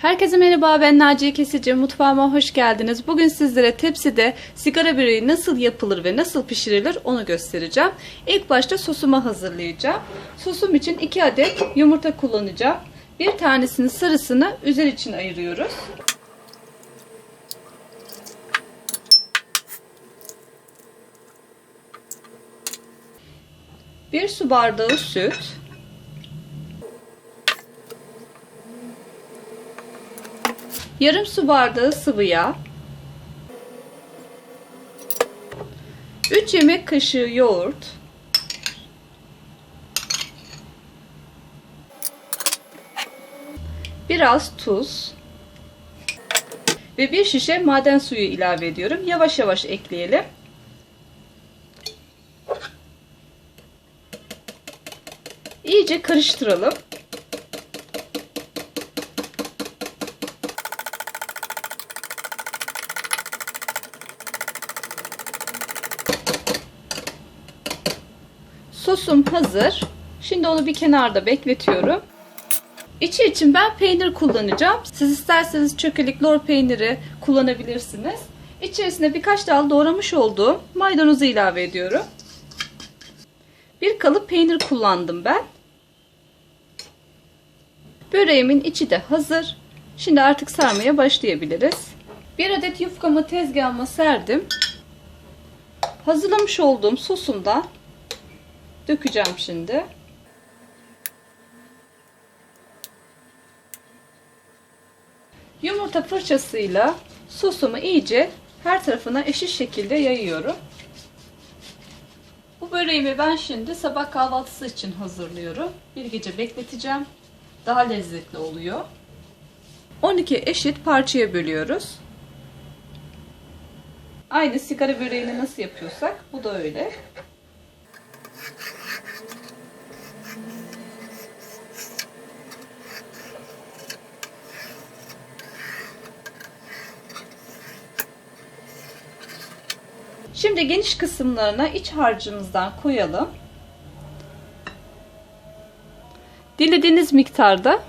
Herkese merhaba ben Naciye Kesici mutfağıma hoş geldiniz. Bugün sizlere tepside sigara böreği nasıl yapılır ve nasıl pişirilir onu göstereceğim. İlk başta sosumu hazırlayacağım. Sosum için 2 adet yumurta kullanacağım. Bir tanesinin sarısını üzer için ayırıyoruz. Bir su bardağı süt. Yarım su bardağı sıvı yağ. 3 yemek kaşığı yoğurt. Biraz tuz. Ve bir şişe maden suyu ilave ediyorum. Yavaş yavaş ekleyelim. İyice karıştıralım. Sosum hazır. Şimdi onu bir kenarda bekletiyorum. İçi için ben peynir kullanacağım. Siz isterseniz çökelik lor peyniri kullanabilirsiniz. İçerisine birkaç dal doğramış olduğum maydanozu ilave ediyorum. Bir kalıp peynir kullandım ben. Böreğimin içi de hazır. Şimdi artık sarmaya başlayabiliriz. Bir adet yufkamı tezgahıma serdim. Hazırlamış olduğum sosumdan dökeceğim şimdi. Yumurta fırçasıyla sosumu iyice her tarafına eşit şekilde yayıyorum. Bu böreğimi ben şimdi sabah kahvaltısı için hazırlıyorum. Bir gece bekleteceğim. Daha lezzetli oluyor. 12 eşit parçaya bölüyoruz. Aynı sigara böreğini nasıl yapıyorsak bu da öyle. Şimdi geniş kısımlarına iç harcımızdan koyalım. Dilediğiniz miktarda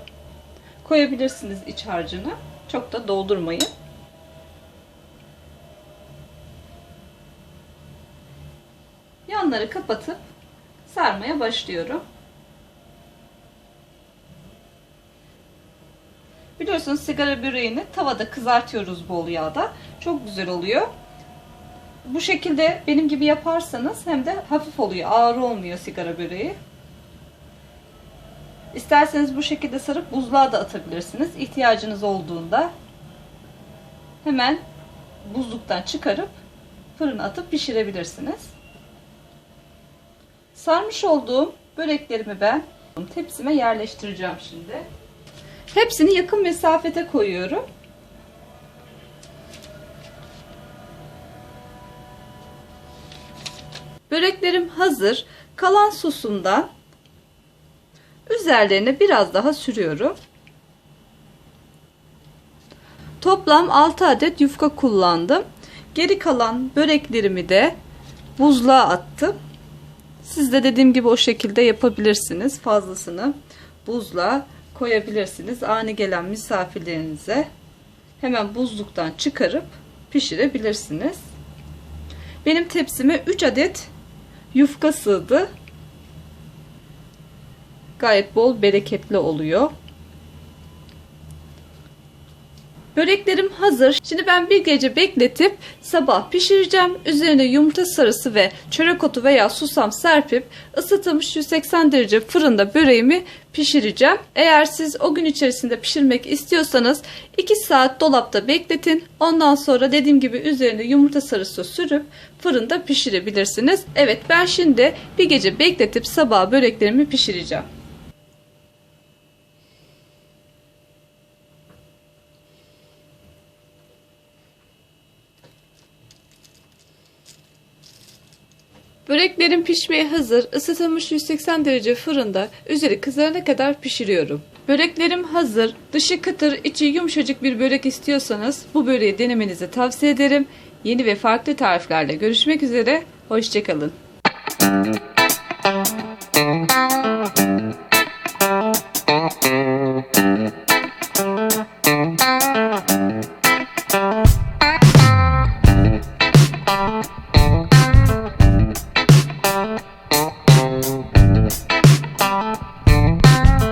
koyabilirsiniz iç harcını. Çok da doldurmayın. Yanları kapatıp sarmaya başlıyorum. Biliyorsunuz sigara böreğini tavada kızartıyoruz bol yağda. Çok güzel oluyor. Bu şekilde benim gibi yaparsanız hem de hafif oluyor. Ağır olmuyor sigara böreği. İsterseniz bu şekilde sarıp buzluğa da atabilirsiniz. İhtiyacınız olduğunda hemen buzluktan çıkarıp fırına atıp pişirebilirsiniz. Sarmış olduğum böreklerimi ben tepsime yerleştireceğim şimdi. Hepsini yakın mesafete koyuyorum. Böreklerim hazır. Kalan sosumdan üzerlerine biraz daha sürüyorum. Toplam 6 adet yufka kullandım. Geri kalan böreklerimi de buzluğa attım. Siz de dediğim gibi o şekilde yapabilirsiniz. Fazlasını buzluğa koyabilirsiniz. Ani gelen misafirlerinize hemen buzluktan çıkarıp pişirebilirsiniz. Benim tepsime 3 adet yufka sığdı. Gayet bol bereketli oluyor. Böreklerim hazır. Şimdi ben bir gece bekletip sabah pişireceğim. Üzerine yumurta sarısı ve çörek otu veya susam serpip ısıtılmış 180 derece fırında böreğimi pişireceğim. Eğer siz o gün içerisinde pişirmek istiyorsanız 2 saat dolapta bekletin. Ondan sonra dediğim gibi üzerine yumurta sarısı sürüp fırında pişirebilirsiniz. Evet ben şimdi bir gece bekletip sabah böreklerimi pişireceğim. Böreklerim pişmeye hazır. Isıtılmış 180 derece fırında üzeri kızarana kadar pişiriyorum. Böreklerim hazır. Dışı kıtır, içi yumuşacık bir börek istiyorsanız bu böreği denemenizi tavsiye ederim. Yeni ve farklı tariflerle görüşmek üzere. Hoşçakalın.